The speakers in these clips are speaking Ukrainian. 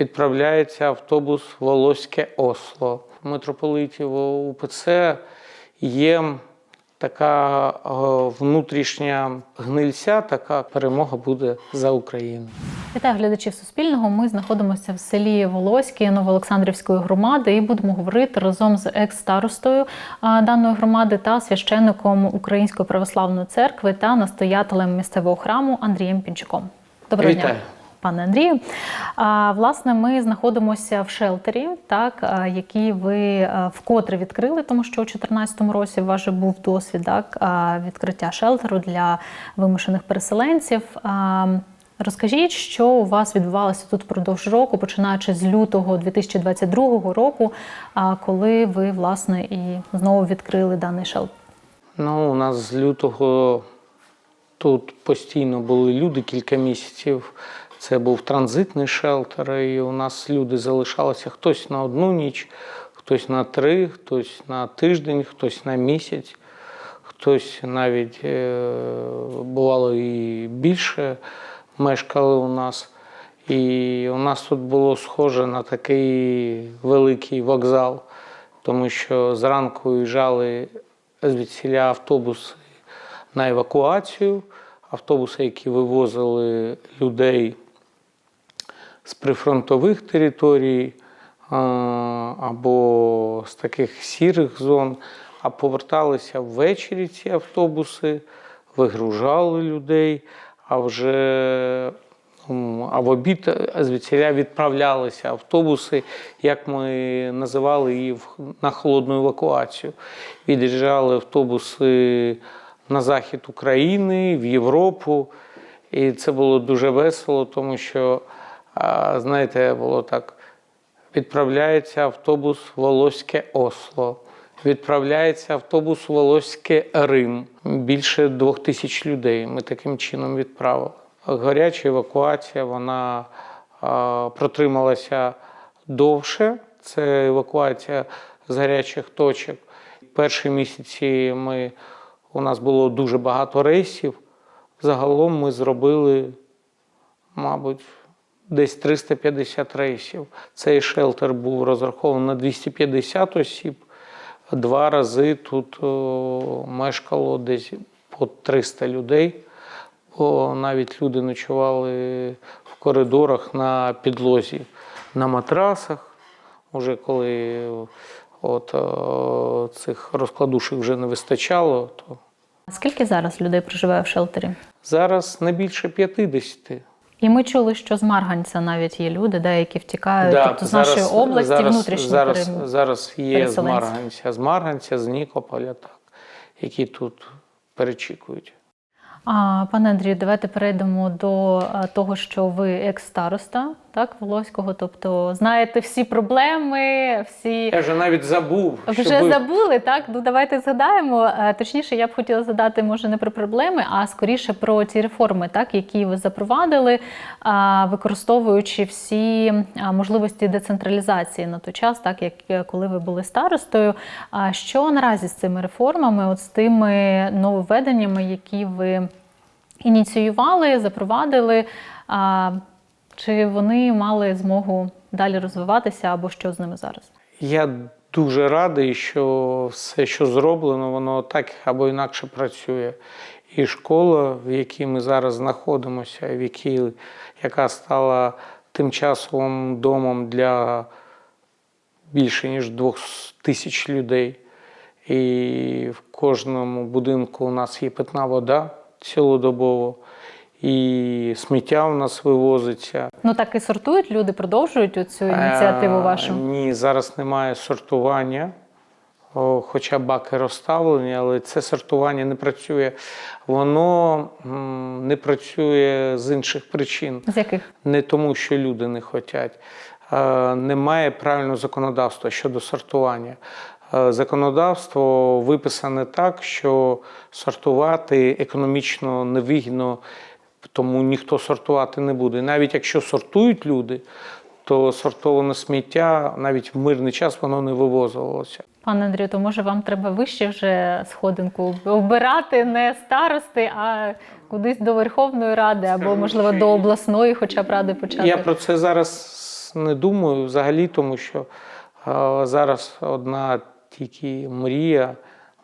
відправляється автобус Волоське Осло. В Митрополитів УПЦ є така е, внутрішня гнильця, така перемога буде за Україну. Вітаю глядачів Суспільного. Ми знаходимося в селі Волоське Новоолександрівської громади і будемо говорити разом з екс-старостою даної громади та священником Української православної церкви та настоятелем місцевого храму Андрієм Пінчуком. Доброго Вітаю. дня. Пане Андрію, власне, ми знаходимося в шелтері, так а, який ви вкотре відкрили, тому що у 2014 році ваш же був досвід так, відкриття шелтеру для вимушених переселенців. Розкажіть, що у вас відбувалося тут впродовж року, починаючи з лютого 2022 року, а, коли ви власне і знову відкрили даний шелтер? Ну, у нас з лютого тут постійно були люди кілька місяців. Це був транзитний шелтер, і у нас люди залишалися хтось на одну ніч, хтось на три, хтось на тиждень, хтось на місяць, хтось навіть е, бувало і більше мешкали у нас. І у нас тут було схоже на такий великий вокзал, тому що зранку виїжджали звідсіля автобуси на евакуацію, автобуси, які вивозили людей з прифронтових територій або з таких сірих зон, а поверталися ввечері ці автобуси, вигружали людей, а вже а в обід звідсіля відправлялися автобуси, як ми називали її на холодну евакуацію. Від'їжджали автобуси на захід України, в Європу. І це було дуже весело, тому що, знаєте, було так: відправляється автобус Волоське Осло, відправляється автобус Волоське Рим. Більше двох тисяч людей ми таким чином відправили. Гаряча евакуація вона протрималася довше. Це евакуація з гарячих точок. Перші місяці ми, у нас було дуже багато рейсів. Загалом ми зробили, мабуть, десь 350 рейсів. Цей шелтер був розрахований на 250 осіб. Два рази тут о, мешкало десь по 300 людей. Бо навіть люди ночували в коридорах на підлозі, на матрасах. Уже коли от, о, цих розкладушок вже не вистачало, то Скільки зараз людей проживає в шелтері? зараз не більше 50. І ми чули, що з Марганця навіть є люди, деякі втікають втікають тобто з нашої області зараз, внутрішньо зараз, перем- зараз є з. Марганця, з Марганця, з Нікополя, так, які тут перечікують. А, пане Андрію, давайте перейдемо до того, що ви екс-староста, так, Волоського, тобто знаєте всі проблеми, всі. Я вже навіть забув, Вже ви- забули, так? Ну давайте згадаємо. Е, Точніше, я б хотіла задати, може, не про проблеми, а скоріше про ті реформи, так, які ви запровадили, використовуючи всі можливості децентралізації на той час, так як е, коли ви були старостою. Що наразі з цими реформами, от з тими нововведеннями, які ви ініціювали, запровадили? Чи вони мали змогу далі розвиватися, або що з ними зараз? Я дуже радий, що все, що зроблено, воно так або інакше працює. І школа, в якій ми зараз знаходимося, в якій, яка стала тимчасовим домом для більше ніж двох тисяч людей. І в кожному будинку у нас є питна вода цілодобово, і сміття у нас вивозиться. Ну так і сортують люди, продовжують цю ініціативу Е. Ні, зараз немає сортування, О, хоча баки розставлені, але це сортування не працює. Воно м, не працює з інших причин. З яких? Не тому, що люди не хочуть. Е, Немає правильного законодавства щодо сортування. Е, Законодавство виписане так, що сортувати економічно невигідно, тому ніхто сортувати не буде. Навіть якщо сортують люди, то сортоване сміття навіть в мирний час воно не вивозилося. Пане Андрію, то може вам треба вище вже сходинку обирати не старости, а кудись до Верховної Ради або, можливо, до обласної, хоча б ради почати. Я про це зараз не думаю взагалі, тому що е, зараз одна тільки мрія,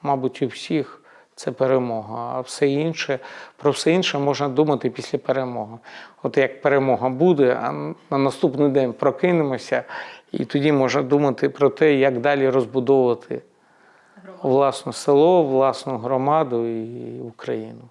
мабуть, у всіх це перемога. А все інше, про все інше можна думати після перемоги. От як перемога буде, а на наступний день прокинемося, і тоді можна думати про те, як далі розбудовувати власне село, власну громаду і Україну.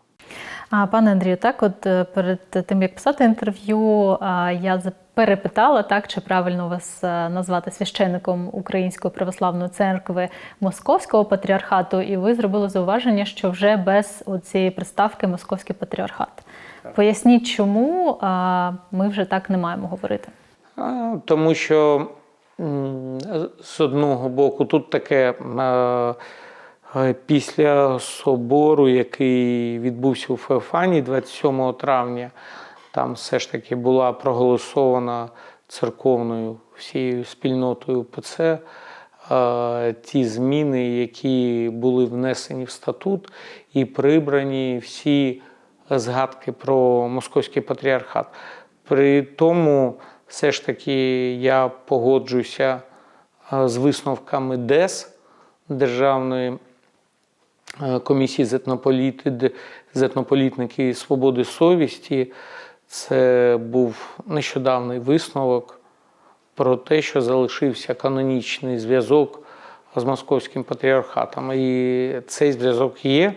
А пане Андрію, так от е, перед тим як писати інтерв'ю, я перепитала, так чи правильно вас е, назвати священником Української православної церкви Московського патріархату, і ви зробили зауваження, що вже без цієї приставки Московський патріархат. Поясніть, чому ми вже так не маємо говорити. Тому що з одного боку тут таке після собору, який відбувся у Феофані 27 травня, там все ж таки була проголосована церковною всією спільнотою ПЦ е, ті зміни, які були внесені в статут, і прибрані всі згадки про московський патріархат. При тому, все ж таки, я погоджуся е, з висновками ДЕС Державної комісії з етнополіти, з етнополітники свободи совісті. Це був нещодавний висновок про те, що залишився канонічний зв'язок з московським патріархатом. І цей зв'язок є,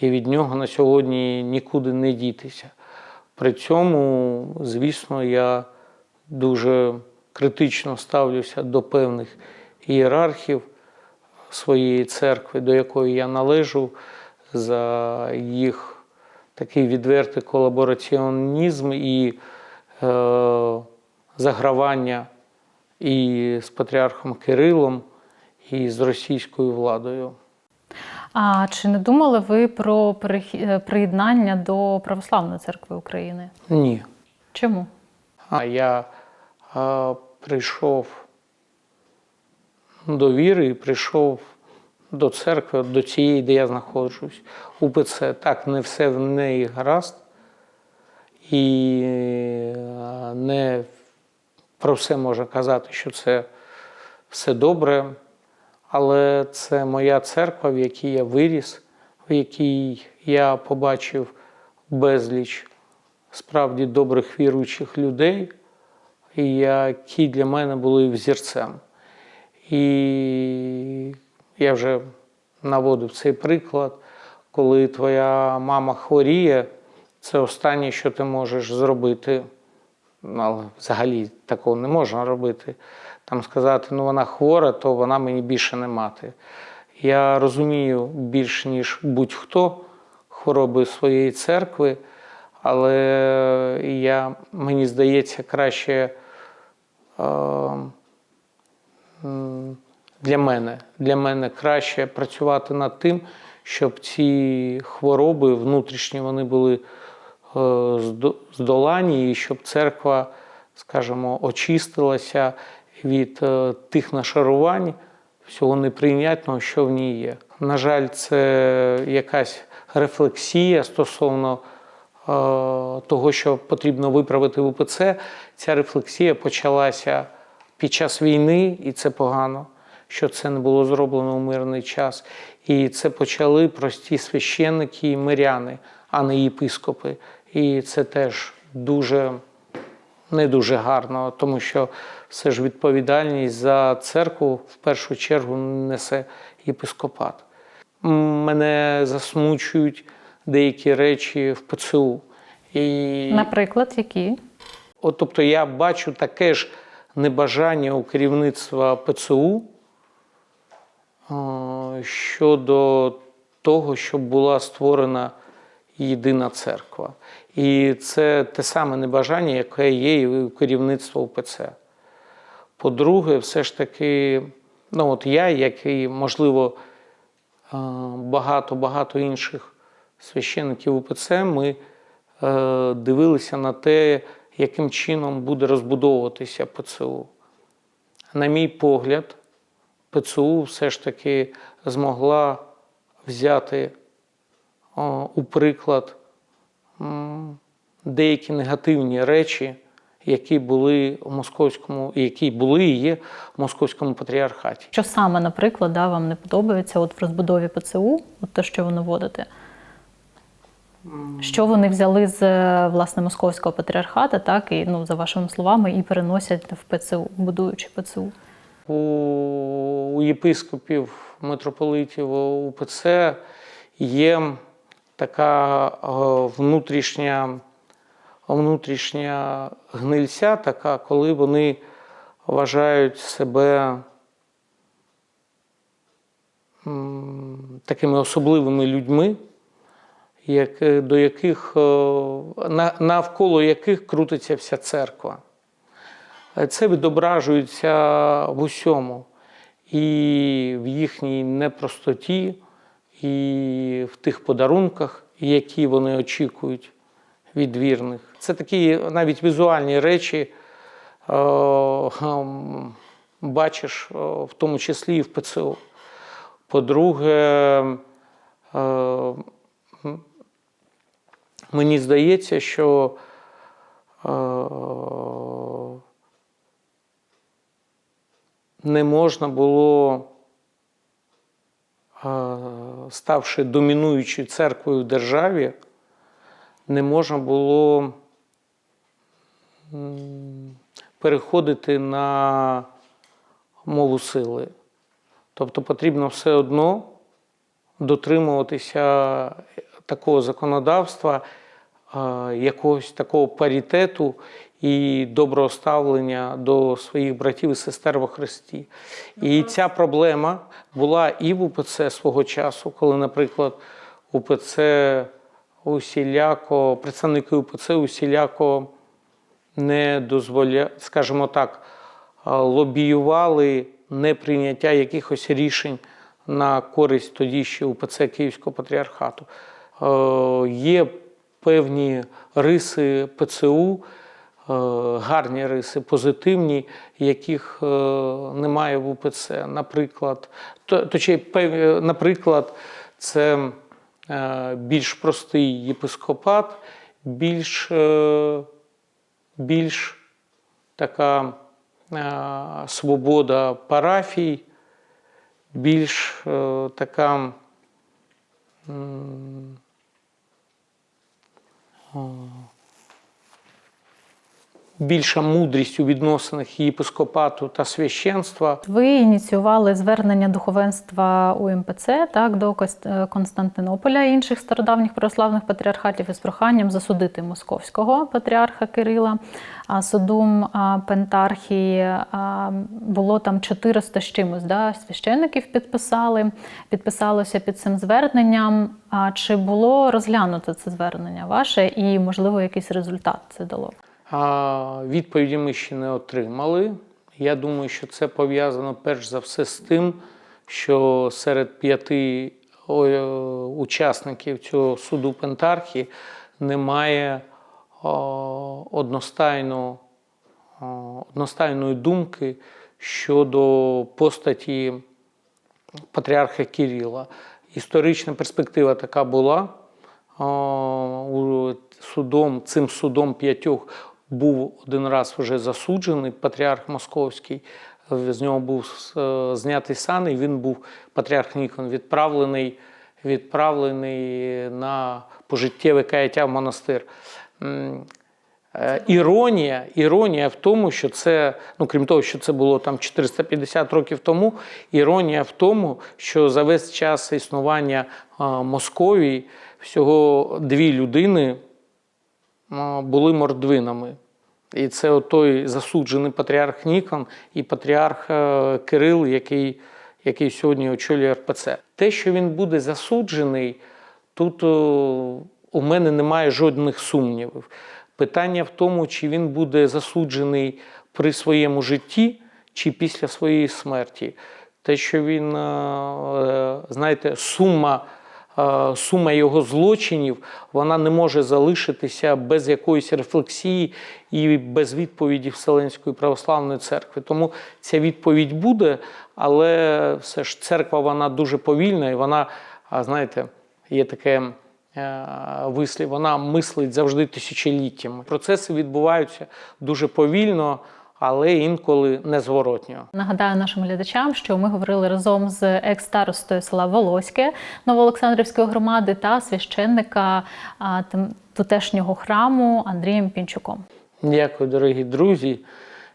і від нього на сьогодні нікуди не дітися. При цьому, звісно, я дуже критично ставлюся до певних ієрархів своєї церкви, до якої я належу, за їх такий відвертий колабораціонізм і е, загравання і з патріархом Кирилом, і з російською владою. А чи не думали ви про е, приєднання до Православної церкви України? Ні. Чому? А я е, прийшов до віри і прийшов до церкви, до цієї, де я знаходжусь. УПЦ. Так, не все в неї гаразд. І не про все можна казати, що це все добре. Але це моя церква, в якій я виріс, в якій я побачив безліч справді добрих віруючих людей, які для мене були взірцем. І я вже наводив цей приклад, коли твоя мама хворіє, це останнє, що ти можеш зробити. Ну, але взагалі такого не можна робити. Там сказати, ну вона хвора, то вона мені більше не мати. Я розумію більш ніж будь-хто хвороби своєї церкви, але я, мені здається, краще е, для мене, для мене краще працювати над тим, щоб ці хвороби внутрішні вони були е, здолані, і щоб церква, скажімо, очистилася від е, тих нашарувань, всього неприйнятного, що в ній є. На жаль, це якась рефлексія стосовно е, того, що потрібно виправити в УПЦ. Ця рефлексія почалася під час війни, і це погано, що це не було зроблено у мирний час. І це почали прості священники і миряни, а не єпископи. І це теж дуже не дуже гарно, тому що все ж відповідальність за церкву в першу чергу несе єпископат. Мене засмучують деякі речі в ПЦУ. І... Наприклад, які? От, тобто я бачу таке ж небажання у керівництва ПЦУ е, щодо того, щоб була створена єдина церква. І це те саме небажання, яке є і у керівництва УПЦ. По-друге, все ж таки, ну от я, як і, можливо, е, багато-багато інших священиків УПЦ, ми е, дивилися на те, яким чином буде розбудовуватися ПЦУ. На мій погляд, ПЦУ все ж таки змогла взяти о, у приклад деякі негативні речі, які були у московському, які були і є в московському патріархаті. Що саме, наприклад, да, вам не подобається от в розбудові ПЦУ, от те, що ви наводите? Що вони взяли з е, власне московського патріархата, так і ну за вашими словами, і переносять в ПЦУ, будуючи ПЦУ. У, у єпископів, митрополитів УПЦ є така е, внутрішня, внутрішня гнильця, така, коли вони вважають себе такими особливими людьми, як, е, до яких, е, навколо яких крутиться вся церква. Е, Це відображується в усьому. І в їхній непростоті, і в тих подарунках, які вони очікують від вірних. Це такі навіть візуальні речі, бачиш, в тому числі і в ПЦУ. По-друге, мені здається, що е, не можна було, е, ставши домінуючою церквою в державі, не можна було переходити на мову сили. Тобто потрібно все одно дотримуватися такого законодавства, якогось такого паритету і доброго ставлення до своїх братів і сестер во Христі. І ця проблема була і в УПЦ свого часу, коли, наприклад, УПЦ усіляко, представники УПЦ усіляко не дозволя, скажімо так, лобіювали неприйняття якихось рішень на користь тоді ще УПЦ Київського патріархату. Е, Є певні риси ПЦУ, е, гарні риси, позитивні, яких е, немає в УПЦ. Наприклад, то, точніше, наприклад, це е, більш простий єпископат, більш, е, більш така е, свобода парафій, більш е, така м, о, більша мудрість у відносинах єпископату та священства. Ви ініціювали звернення духовенства УМПЦ так до е, Константинополя і інших стародавніх православних патріархатів із проханням засудити московського патріарха Кирила. А судом Пентархії було там 400 з чимось. Да? Священників підписали, підписалося під цим зверненням. А чи було розглянуто це звернення ваше і, можливо, якийсь результат це дало? Відповіді ми ще не отримали. Я думаю, що це пов'язано перш за все з тим, що серед п'яти е, учасників цього суду Пентархії немає одностайно, одностайної думки щодо постаті патріарха Кирила. Історична перспектива така була. Судом, цим судом п'ятьох був один раз вже засуджений патріарх Московський. З нього був е, знятий сан, і він був патріарх Нікон, відправлений, відправлений на пожиттєве каяття в монастир. Е, Іронія, іронія в тому, що це, ну крім того, що це було там 450 років тому, іронія в тому, що за весь час існування Московії всього дві людини були мордвинами. І це той засуджений патріарх Нікон і патріарх е, Кирил, який, який сьогодні очолює РПЦ. Те, що він буде засуджений, тут у мене немає жодних сумнівів. Питання в тому, чи він буде засуджений при своєму житті, чи після своєї смерті. Те, що він, е, е, знаєте, сума, е, сума його злочинів, вона не може залишитися без якоїсь рефлексії і без відповіді Вселенської православної церкви. Тому ця відповідь буде, але все ж церква вона дуже повільна і вона, знаєте, є таке е, вислів, вона мислить завжди тисячоліттями. Процеси відбуваються дуже повільно, але інколи незворотньо. Нагадаю нашим глядачам, що ми говорили разом з екс-старостою села Волоське Новоолександрівської громади та священника тутешнього храму Андрієм Пінчуком. Дякую, дорогі друзі.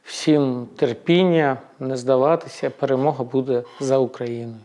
Всім терпіння, не здаватися. Перемога буде за Україною.